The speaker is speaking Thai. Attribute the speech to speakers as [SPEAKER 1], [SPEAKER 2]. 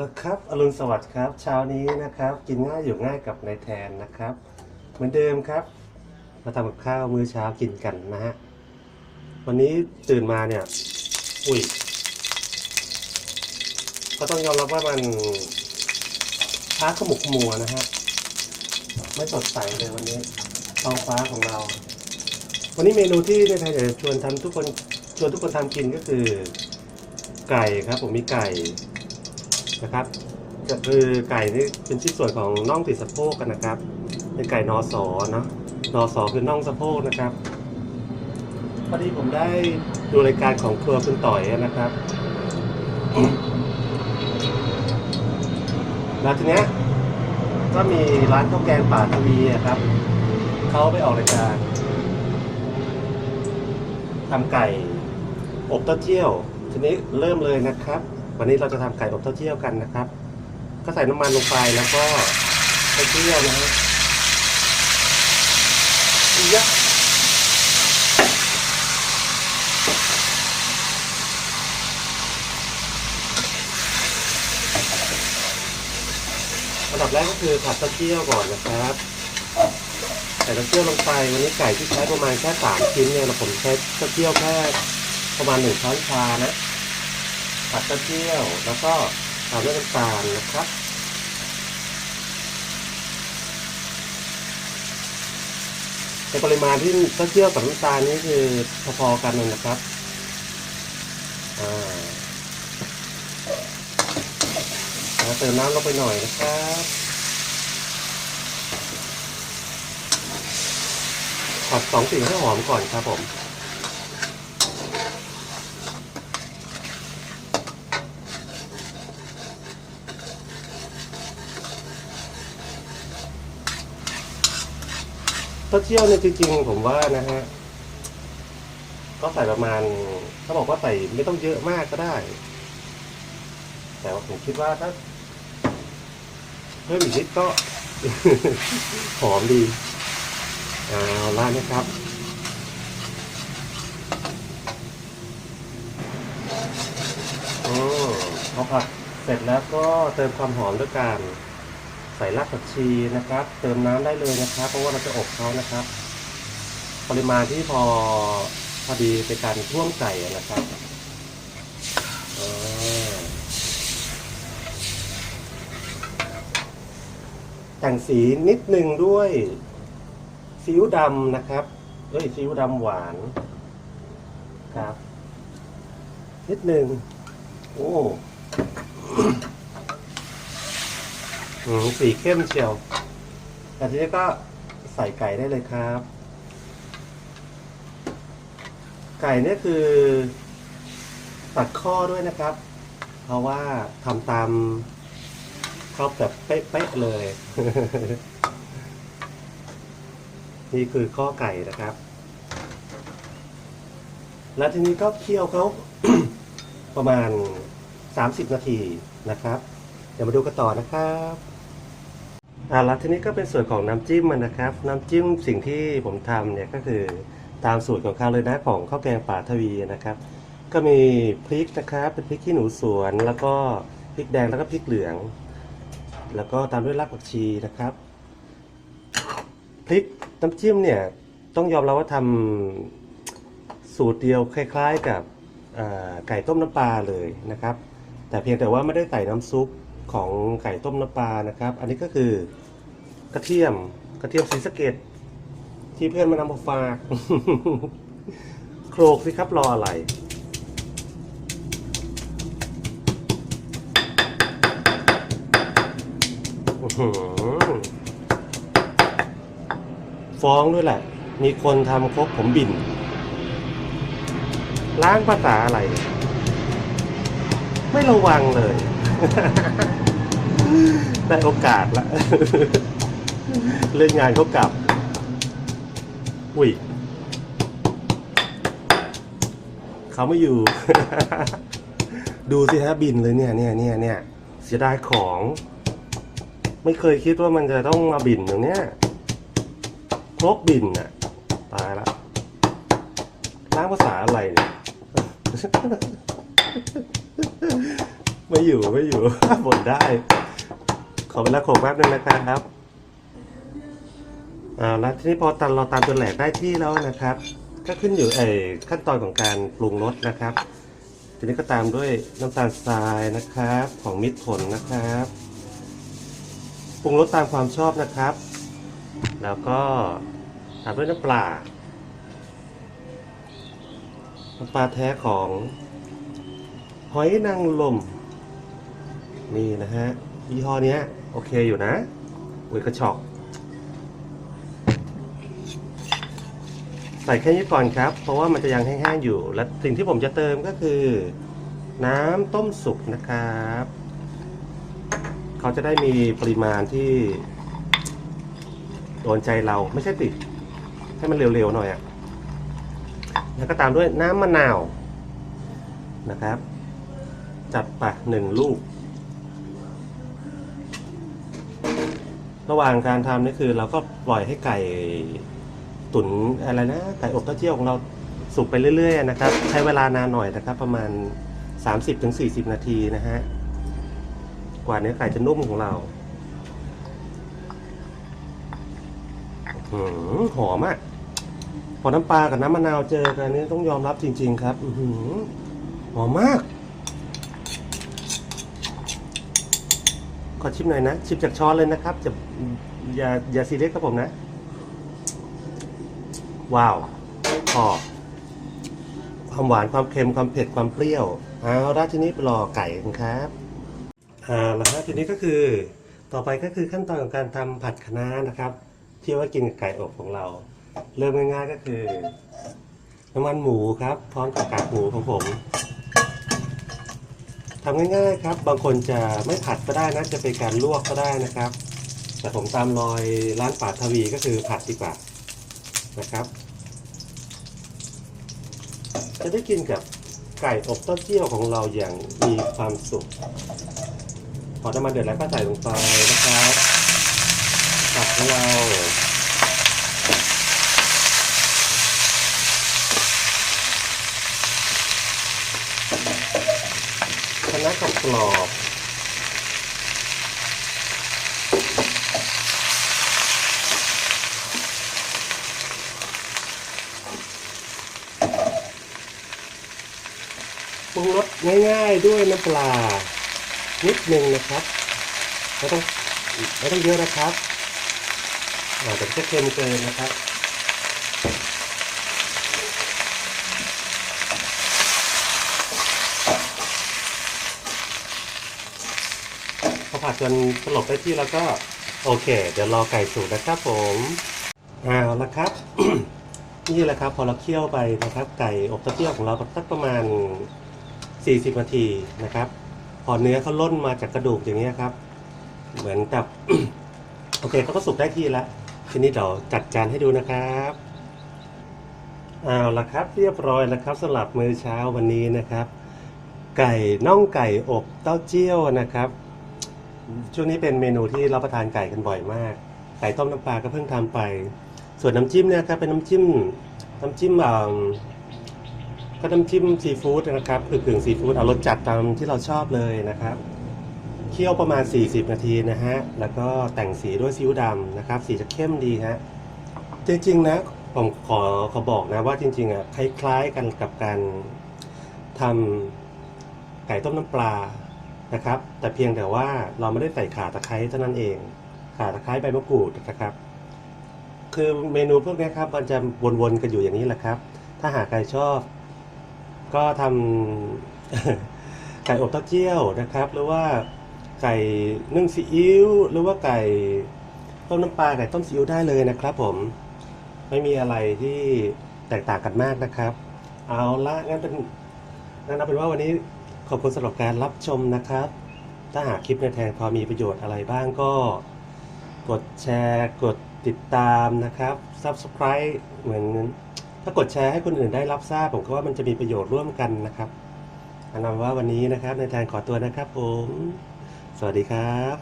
[SPEAKER 1] ละครับอรุณสวัสดิ์ครับเช้านี้นะครับ กินง่ายอยู่ง่ายกับนายแทนนะครับ เหมือนเดิมครับ มาทำกับข้าวมื้อเช้ากินกันนะฮะวันนี้ตื่นมาเนี่ย อุ้ยก็ต้องยอมรับว่ามันฟ้าขมุกขมัวนะฮะไม่สดใสเลยวันนี้ท้องฟ้าของเรา วันนี้เมนูที่ในไทยอยากจะชวนทำทุกคนชวนทุกคนทำกินก็คือ ไก่ครับ ผมมีไก่ นะครับก็คือไก่นี่เป็นชิ้นส่วนของน่องติดสะโพกกันนะครับ เป็นไก่นอสอเนาะนอสอคือน่องสะโพกนะครับพอดีผมได้ดูรายการของครัวคุณต่อยนะครับแล้วทีเนี้ยก็มีร้านข้าวแกงป่าทวีอะครับเขาไปออกรายการทำไก่อบเต้าเจี้ยว ทีนี้เริ่มเลยนะครับ วันนี้เราจะทำไก่อบเต้าเจี้ยวกันนะครับ ก็ใส่น้ำมันลงไปแล้วก็เต้าเจี้ยวนะฮะอียะอันดับแรกก็คือผัดเต้าเจี้ยวก่อนนะครับใส่เต้าเจี้ยวลงไป วันนี้ไก่ที่ใช้ประมาณแค่สามชิ้นเนี่ยเราผมใช้เต้าเจี้ยวแค่ประมาณหนึ่งช้อนชานะ ผัดเต้าเจี้ยว แล้วก็ตามด้วยน้ำตาลนะครับ ในปริมาณที่เต้าเจี้ยวกับน้ำตาลนี่คือพอๆกันเลยนะครับแล้วเติมน้ำลงไปหน่อยนะครับผัดสองสิ่งให้หอมก่อนครับผมาเจี้ยวเนี่ยจริงๆผมว่านะฮะก็ใส่ประมาณเขาบอกว่าใส่ไม่ต้องเยอะมากก็ได้ แต่ว่าผมคิดว่าถ้าเพิ่มอีกนิดก็ หอมดีเอาล่ะนะครับโอ้พอผัดเสร็จแล้วก็เติมความหอมด้วยการ ใส่รากผักชีนะครับ เติมน้ำได้เลยนะครับ เพราะว่าเราจะอบเขานะครับ ปริมาณที่พอพอดีเป็นการท่วมไก่นะครับแต่งสีนิดหนึ่งด้วยซีอิ๊วดำนะครับ เอ้ยซีอิ๊วดำหวานครับ นิดหนึ่งโอ้ อืมสีเข้มเชียวแต่ทีนี้ก็ใส่ไก่ได้เลยครับ ไก่เนี่ยคือ ตัดข้อด้วยนะครับ เพราะว่าทำตามเขาแบบเป๊ะๆเลย นี่คือข้อไก่นะครับ แล้วทีนี้ก็เคี่ยวเขาประมาณ 30 นาทีนะครับ เดี๋ยวมาดูกันต่อนะครับ อ่าแล้วทีนี้ก็เป็นส่วนของน้ำจิ้มมันนะครับ น้ำจิ้มสิ่งที่ผมทำเนี่ยก็คือตามสูตรของเขาเลยนะของข้าวแกงป่าทวีนะครับ ก็มีพริกนะครับเป็นพริกขี้หนูสวน แล้วก็พริกแดงแล้วก็พริกเหลือง แล้วก็ตามด้วยรากผักชีนะครับพริกน้ำจิ้มเนี่ยต้องยอมรับว่าทำสูตรเดียวคล้าย ๆกับไก่ต้มน้ำปลาเลยนะครับ แต่เพียงแต่ว่าไม่ได้ใส่น้ำซุป ของไก่ต้มน้ำปลานะครับ อันนี้ก็คือกระเทียมกระเทียมสีสะเกดที่เพื่อนมานำมาฝาก โครกสิครับรออะไร ฟ้องด้วยแหละ มีคนทำครกผมบิน ล้างภาษาอะไร ไม่ระวังเลย ได้โอกาสละ เล่นงานเขากลับ อุ้ย เขาไม่อยู่ ดูสิฮะบินเลยเนี่ยเนี่ยเนี่ยเนี่ยเสียดายของ ไม่เคยคิดว่ามันจะต้องมาบินอย่างเนี้ยครกบินน่ะ ตายละล้างภาษาอะไรเนี่ย ไม่อยู่ไม่อยู่ บ่นได้ ขอเวลาโขกแป๊บนึงนะครับอ่าแล้วทีนี้พอตามเราตามจนแหลกได้ที่แล้วนะครับ ก็ขึ้นอยู่เออขั้นตอนของการปรุงรสนะครับ ทีนี้ก็ตามด้วยน้ำตาลทรายนะครับ ของมิตรผลนะครับปรุงรสตามความชอบนะครับ แล้วก็ตามด้วยน้ำปลาน้ำปลาแท้ของหอยนางรม นี่นะฮะยี่ห้อนี้โอเคอยู่นะอุ้ยกระชอก ใส่แค่นี้ก่อนครับ เพราะว่ามันจะยังแห้งๆอยู่ และสิ่งที่ผมจะเติมก็คือ น้ำต้มสุกนะครับ เขาจะได้มีปริมาณที่โดนใจเราไม่ใช่ติด ให้มันเร็วๆหน่อยอะ่ะแล้วก็ตามด้วยน้ำมะนาวนะครับ จัดไปหนึ่งลูก ระหว่างการทำนี่คือเราก็ปล่อยให้ไก่ตุ๋นอะไรนะไก่อบเต้าเจี้ยวของเราสุกไปเรื่อยๆนะครับ ใช้เวลานานหน่อยนะครับ ประมาณ 30-40 นาทีนะฮะกว่าเนื้อไก่จะนุ่มของเราหอหอมอะพอน้ำปลากับน้ำมะนาวเจอกันนี่ต้องยอมรับจริง ๆ ครับหอมมาก ขอชิมหน่อยนะ ชิมจากช้อนเลยนะครับจะอย่าอย่าซีเรียสครับผมนะ ว้าวพอความหวานความเค็มความเผ็ดความเปรี้ยวเอาละทีนี้รอไก่กันครับเอาละฮะทีนี้ก็คือ ต่อไปก็คือขั้นตอนของการทำผัดคะน้านะครับ ที่ว่ากินกับไก่อบของเรา เริ่มง่ายๆก็คือน้ำมันหมูครับ พร้อมกับกากหมูของผม ทำง่ายๆครับ บางคนจะไม่ผัดก็ได้นะ จะเป็นการลวกก็ได้นะครับ แต่ผมตามรอยร้านป่าทวีก็คือผัดดีกว่านะครับ จะได้กินกับไก่อบเต้าเจี้ยวของเราอย่างมีความสุข พอน้ำมันเดือดแล้วก็ใส่ลงไปนะครับผักของเรา คณะกรอบๆ ป รุงรสง่ายๆด้วยน้ำปลานิดนึงนะครับไม่ต้องไม่ต้องเยอะนะครับอาจจะเค็มเกินนะครับพอผัดจนสลบได้ที่แล้วก็โอเค เดี๋ยวรอไก่สุกนะครับผมเอาละครับ นี่แหละครับ พอเราเคี่ยวไปนะครับ ไก่อบต้าเจี้ยวของเราสักประมาณ 40นาทีนะครับ พอเนื้อเขาล่นมาจากกระดูกอย่างเงี้ครับ เหมือนกับ โอเคเขาก็สุกได้ที่แล้วทีนี้เดี๋ยวจัดจานให้ดูนะครับเอาละครับเรียบร้อยแล้วครับสำหรับมื้อเช้าวันนี้นะครับ ไก่น่องไก่อบเต้าเจี้ยวนะครับ ช่วงนี้เป็นเมนูที่รับประทานไก่กันบ่อยมาก ไก่ต้มน้ำปลาก็เพิ่งทำไป ส่วนน้ำจิ้มเนี่ยครับเป็นน้ำจิ้มน้ำจิ้มอ่า ก็น้ำจิ้มซีฟู้ดนะครับคือกึ่งซีฟู้ดเอารสจัดตามที่เราชอบเลยนะครับเคี่ยวประมาณ 40 นาทีนะฮะแล้วก็แต่งสีด้วยซีอิ๊วดำนะครับ สีจะเข้มดีฮะจริงๆนะผมขอขอบอกนะว่าจริงๆอะคล้ายๆกันกับการทำไก่ต้มน้ำปลานะครับ แต่เพียงแต่ว่าเราไม่ได้ใส่ข่าตะไคร้เท่านั้นเองข่าตะไคร้ใบมะกรูดนะครับ คือเมนูพวกนี้ครับมันจะวนๆกันอยู่อย่างนี้แหละครับ ถ้าหากใครชอบ ก็ทำ ไก่อบเต้าเจี้ยวนะครับ หรือว่าไก่นึ่งซีอิ๊วหรือว่าไก่ต้มน้ำปลาไก่ต้มซีอิ๊วได้เลยนะครับ ผมไม่มีอะไรที่แตกต่างกันมากนะครับ เอาละงั้นเป็นงั้นเอาเป็นว่าวันนี้ขอบคุณสำหรับการรับชมนะครับ ถ้าหากคลิปในแทนพอมีประโยชน์อะไรบ้างก็ กดแชร์ กดติดตามนะครับ Subscribe เหมือน ถ้ากดแชร์ให้คนอื่นได้รับทราบผมก็ว่ามันจะมีประโยชน์ร่วมกันนะครับอันนั้นว่าวันนี้นะครับในแทนขอตัวนะครับผม สวัสดีครับ